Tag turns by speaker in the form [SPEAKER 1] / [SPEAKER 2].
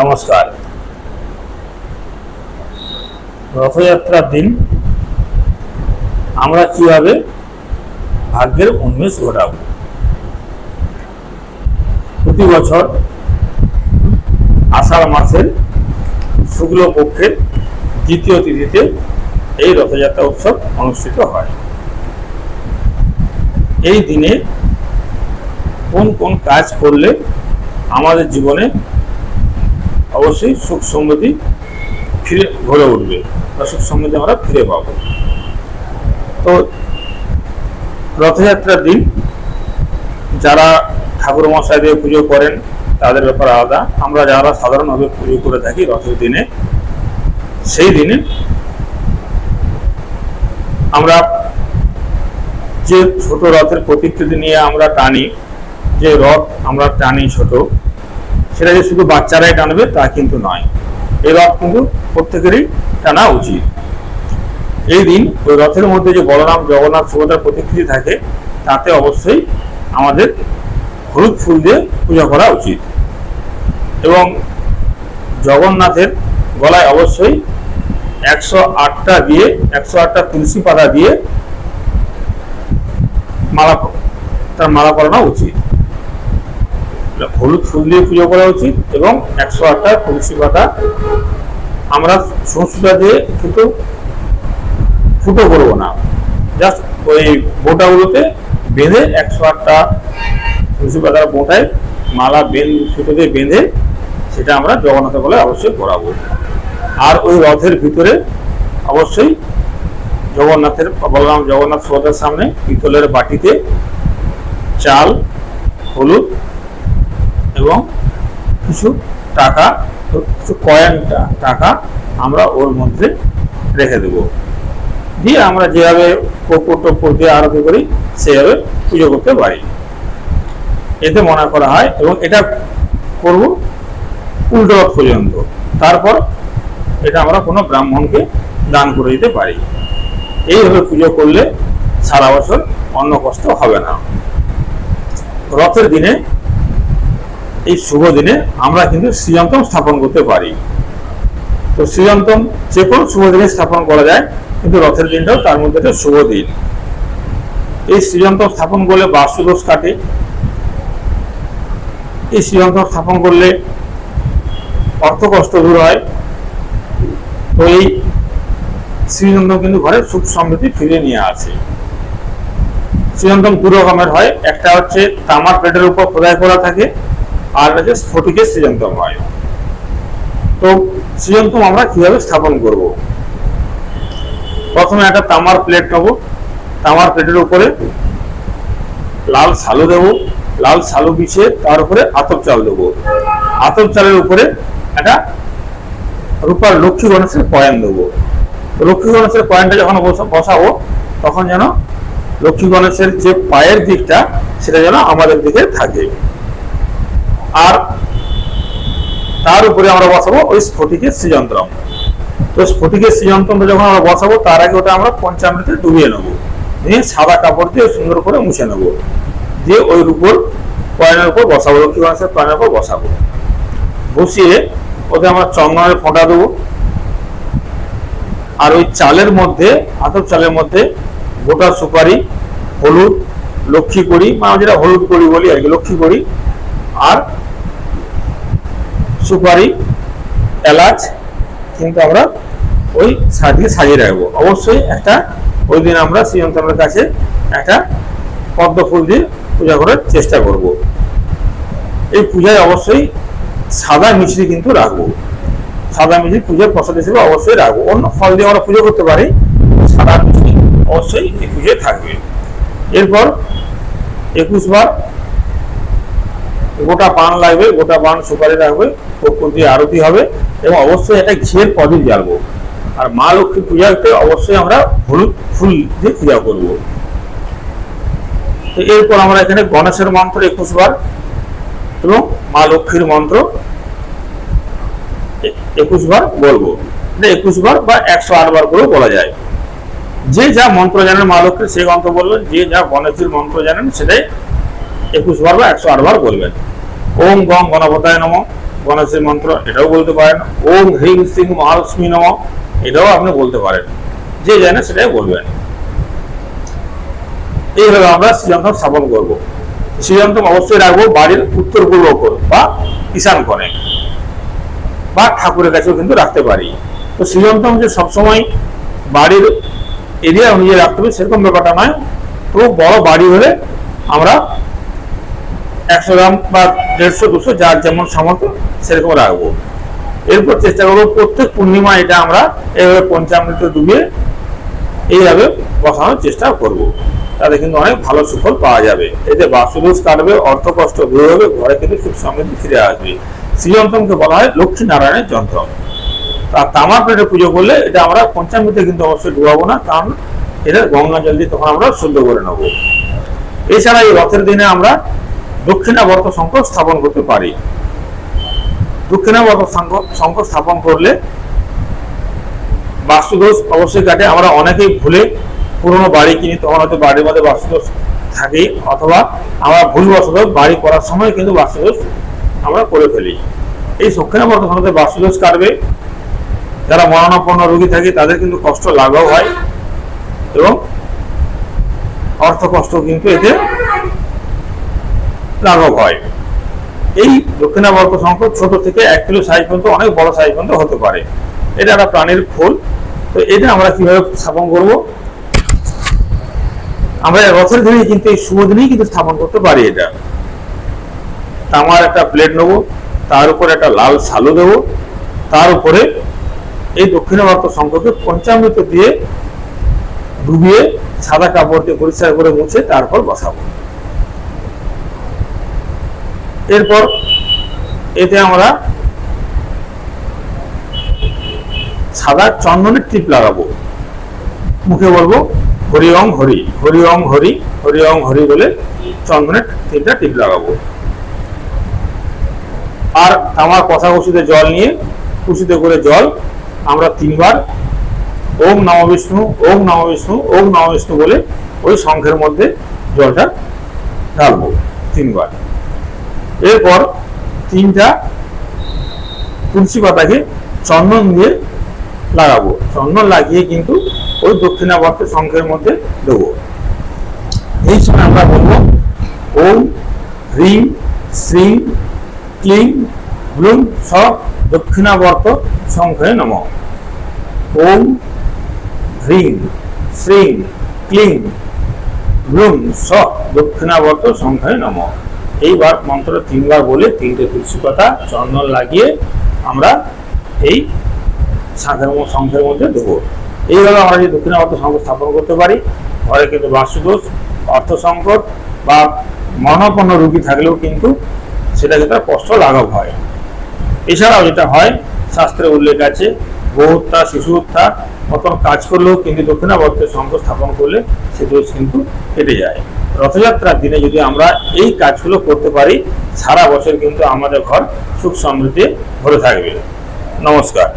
[SPEAKER 1] নমস্কার। রথযাত্রার দিন আমরা কীভাবে ভাগ্যের উন্মেষ ঘটাবো? প্রতি বছর আষাঢ় মাসের শুক্ল পক্ষের দ্বিতীয় তিথিতে এই রথযাত্রা উৎসব অনুষ্ঠিত হয়। এই দিনে কোন কোন কাজ করলে আমাদের জীবনে অবশ্যই সুখ সমৃদ্ধি ফিরে ভরে উঠবে বা সুখ সমৃদ্ধি আমরা ফিরে পাব। তো রথযাত্রার দিন যারা ঠাকুর মশাই দিয়ে পুজো করেন, তাদের ব্যাপার আলাদা। আমরা যারা সাধারণভাবে পুজো করে থাকি রথের দিনে, সেই দিনে আমরা যে ছোট রথের প্রতিকৃতি নিয়ে আমরা টানি, যে রথ আমরা টানি ছোট সেটা যে শুধু বাচ্চারাই টানবে, তা কিন্তু নয়। এই রথ কিন্তু প্রত্যেকেরই টানা উচিত। এই দিন ওই রথের মধ্যে যে বলরাম, জগন্নাথ, সুভদ্রার প্রতিকৃতি থাকে, তাতে অবশ্যই আমাদের হলুদ ফুল দিয়ে পূজা করা উচিত। এবং জগন্নাথের গলায় অবশ্যই একশো আটটা দিয়ে, একশো আটটা তুলসী পাতা দিয়ে মালা তার মালা করানো উচিত। হলুদ ফুল দিয়ে পুজো করা উচিত এবং একশো আটটা তুলসী পাতা আমরা সংস্কৃতা দিয়ে কিন্তু ফুটো করব না। জাস্ট ওই বোটাগুলোতে বেঁধে একশো আটটা তুলসী পাতার বোটায় মালা বেঁধে সুতো দিয়ে বেঁধে সেটা আমরা জগন্নাথের বলে অবশ্যই করাবো আর ওই রথের ভিতরে অবশ্যই জগন্নাথের, বলরাম জগন্নাথ সুভদ্রার সামনে পিতলের বাটিতে চাল, হলুদ এবং কিছু টাকা, কিছু কয়েন টাকা আমরা ওর মধ্যে রেখে দেব। দিয়ে আমরা যেভাবে কর্পূর টপ্পর দিয়ে আরতি করি, সেভাবে পুজো করতে পারি। এতে মনে করা হয় এবং এটা করব উল্টো পর্যন্ত। তারপর এটা আমরা কোনো ব্রাহ্মণকে দান করে দিতে পারি। এইভাবে পুজো করলে সারা বছর অন্য কষ্ট হবে না। রথের দিনে এই শুভ দিনে আমরা কিন্তু শ্রীযন্ত্রম স্থাপন করতে পারি। তো শ্রীযন্ত্রম যে কোনো শুভ দিনে স্থাপন করা যায়, কিন্তু রথের দিনটাও তার মধ্যে একটা শুভ দিন। এই শ্রীযন্ত্রম স্থাপন করলে বাস্তুদোষ কাটে। এই শ্রীযন্ত্রম স্থাপন করলে অর্থ কষ্ট দূর হয়। তো এই শ্রীযন্ত্রম কিন্তু ঘরে সুখ সমৃদ্ধি ফিরিয়ে নিয়ে আসে। শ্রীযন্ত্রম দু রকমের হয়। একটা হচ্ছে তামার প্লেটের উপর খোদাই করা থাকে। আর হচ্ছে স্ফটিকের শ্রীযন্ত্রম হয়। তো শ্রীযন্ত্রম আমরা কীভাবে স্থাপন করব? প্রথমে একটা তামার প্লেট নেব। তামার প্লেটের উপরে লাল সালু দেব। লাল সালু বিছিয়ে তার উপরে আতপ চাল দেবো। আতপ চালের উপরে একটা রূপার লক্ষ্মী গণেশের কয়েন দেবো। লক্ষ্মী গণেশের কয়েনটা যখন বসাবো, তখন যেন লক্ষ্মী গণেশের যে পায়ের দিকটা, সেটা যেন আমাদের দিকে থাকে আর তার উপরে আমরা বসাবো ওই স্ফটিকের শ্রীযন্ত্রম তো স্ফটিকের শ্রীযন্ত্রমটা যখন আমরা বসাবো, তার আগে ওটা আমরা পঞ্চামৃতে ডুবিয়ে নেব। নিয়ে সাদা কাপড় দিয়ে সুন্দর করে মুছে নেব। দিয়ে ওই উপর কয়েনের উপর বসাবো, লক্ষ্মী গণেশের কয়েনের উপর বসাবো। বসিয়ে ওতে আমরা চন্দনের ফোঁটা দেবো। আর ওই চালের মধ্যে, আতপ চালের মধ্যে গোটা সুপারি, হলুদ, লক্ষ্মী করি মানে যেটা হলুদ করি বলি আর কি, লক্ষ্মী করি আর সুপারি, এলাচ, কিন্তু আমরা ওই সাজিয়ে সাজিয়ে রাখব। অবশ্যই একটা ওই দিন আমরা শ্রীযন্ত্রের কাছে একটা পদ্ম ফুল দিয়ে পূজা করার চেষ্টা করব। এই পূজায় অবশ্যই সাদা মিছরি কিন্তু রাখব। সাদা মিছরি পুজোর প্রসাদ হিসেবে অবশ্যই রাখব। অন্য ফল দিয়ে আমরা পুজো করতে পারি, সাদা মিছরি অবশ্যই এই পুজোয় থাকবে। এরপর একুশ বার গোটা পান লাগবে, গোটা পান সুপারি রাখবে কর্পূর দিয়ে আরতি হবে এবং অবশ্যই একটা ঘিয়ের প্রদীপ জ্বালবো। আর মা লক্ষ্মী পূজাতে অবশ্যই আমরা হলুদ ফুল দিয়ে পূজা করব। তো এরপর আমরা এখানে গণেশের মন্ত্র একুশ বার এবং মা লক্ষ্মীর মন্ত্র একুশ বার বলব। একুশ বার বা একশো আট বার করেও বলা যায়। যে যা মন্ত্র জানেন মা লক্ষ্মীর সেই মন্ত্র বলবেন, যে যা গণেশের মন্ত্র জানেন, সেটাই একুশ বার বা একশো আট বার বলবেন। ওম গম গণপতায় নম। গণেশের মন্ত্র, এটাও বলতে পারেন। ওম হ্রিং সিং মহালক্ষ্মী নম, এটাও আপনি বলতে পারেন। যে জানে সেটাই বলবেন। এইভাবে আমরা শ্রীযন্ত্র স্থাপন করব। শ্রীযন্ত্র অবশ্যই রাখব বাড়ির উত্তর পূর্ব কোণ বা ঈশান কোণে। বা ঠাকুরের কাছেও কিন্তু রাখতে পারি। তো শ্রীযন্ত্র যে সবসময় বাড়ির এরিয়া অনুযায়ী রাখতে হবে, সেরকম ব্যাপারটা নয়। তো বড় বাড়ি হলে আমরা একশো গ্রাম বা দেড়শো, দুশো, যার যেমন সামর্থ্য সেরকম রাখব। এরপর চেষ্টা করব প্রত্যেক পূর্ণিমা এটা আমরা এইভাবে পঞ্চামৃত ডুবিয়ে এইভাবে বসানোর চেষ্টা করব। তাতে কিন্তু অনেক ভালো সুফল পাওয়া যাবে। এতে বাস্তুদোষ কাটবে, অর্থ কষ্ট দূর হবে, ঘরে কিন্তু সুখ সমৃদ্ধি ফিরে আসবে। শ্রীযন্ত্রমকে বলা হয় লক্ষ্মী নারায়ণের যন্ত্র। আর তামার প্লেটে পুজো করলে এটা আমরা পঞ্চামৃতে কিন্তু অবশ্যই ডুবাবো না, কারণ এটা গঙ্গা জল দিয়ে তখন আমরা শুদ্ধ করে নেব। এছাড়া এই রথের দিনে আমরা দক্ষিণাবর্ত শঙ্খ স্থাপন করতে পারি। দক্ষিণাবর্ত শঙ্খ স্থাপন করলে বাস্তুদোষ অবশ্যই কাটে। আমরা অনেকেই ভুলে পুরনো বাড়ি কিনি, তখন হয়তো বাড়ির মধ্যে বাস্তুদোষ থাকে অথবা আমরা ভুলবশত বাড়ি করার সময় কিন্তু বাস্তুদোষ আমরা করে ফেলি। এই দক্ষিণাবর্ত শঙ্খতে বাস্তুদোষ কাটবে। যারা মরণাপন্ন রোগী থাকে, তাদের কিন্তু কষ্ট লাঘব হয় এবং অর্থ কষ্ট কিন্তু এতে লাঘব হয়। এই দক্ষিণাবর্ত শঙ্খ ছোট থেকে এক কিলো সাইজ পর্যন্ত, অনেক বড় সাইজ পর্যন্ত হতে পারে। এটা একটা প্রাণীর ফুল তো এটা আমরা কীভাবে স্থাপন করব? আমরা রথের দিনেই কিন্তু এই দিনেই কিন্তু স্থাপন করতে পারি এটা। তামার একটা প্লেট নেব, তার উপরে একটা লাল সালু দেবো, তার উপরে এই দক্ষিণাবর্ত শঙ্খকে পঞ্চামৃত দিয়ে ডুবিয়ে সাদা কাপড় দিয়ে পরিষ্কার করে মুছে তারপর বসাবো। এরপর এতে আমরা সাদা চন্দনের টিপ লাগাবো। মুখে বলব, হরি ওং হরি হরি ওং হরি হরি ওং হরি বলে চন্দনের তিনটা টিপ লাগাবো। আর আমার কথা কুশিতে জল নিয়ে কুশিতে করে জল আমরা তিনবার ওম নম বিষ্ণু, ওম নম বিষ্ণু, ওম নম বিষ্ণু বলে ওই শঙ্খের মধ্যে জলটা ঢালবো তিনবার। এরপর তিনটা তুলসী পাতাকে চন্দন দিয়ে লাগাবো। চন্দন লাগিয়ে কিন্তু ওই দক্ষিণাবর্ত সংখ্যের মধ্যে দেবো। এই সময় আমরা বলব, ওম হ্রিং শ্রীং ক্লিং, ব্লুম সব দক্ষিণাবর্ত শঙ্খে নম। ওম হ্রিং শ্রীং ক্লিং, ব্লুম স দক্ষিণাবর্ত শঙ্খে নম। এইবার মন্ত্র তিনবার বলে তিনটে তুলসী পাতা, চন্দন লাগিয়ে আমরা এই শাঁখের শঙ্খের মধ্যে দেবো। এইভাবে আমরা যদি দক্ষিণাবর্ত শঙ্খ স্থাপন করতে পারি ঘরে কিন্তু বাস্তুদোষ অর্থ সংকট বা মরণাপন্ন রুগী থাকলেও কিন্তু সেটা আর কষ্ট লাঘব হয়। এছাড়াও যেটা হয়, শাস্ত্রে উল্লেখ আছে বহু হত্যা শিশু হত্যা মতন কাজ করলেও কিন্তু দক্ষিণাবর্তের শঙ্খ স্থাপন করলে সে দোষ কিন্তু কেটে যায়। রথযাত্রার দিনে যদি আমরা এই কাজগুলো করতে পারি, সারা বছর কিন্তু আমাদের ঘর সুখ সমৃদ্ধি ভরে থাকবে। নমস্কার।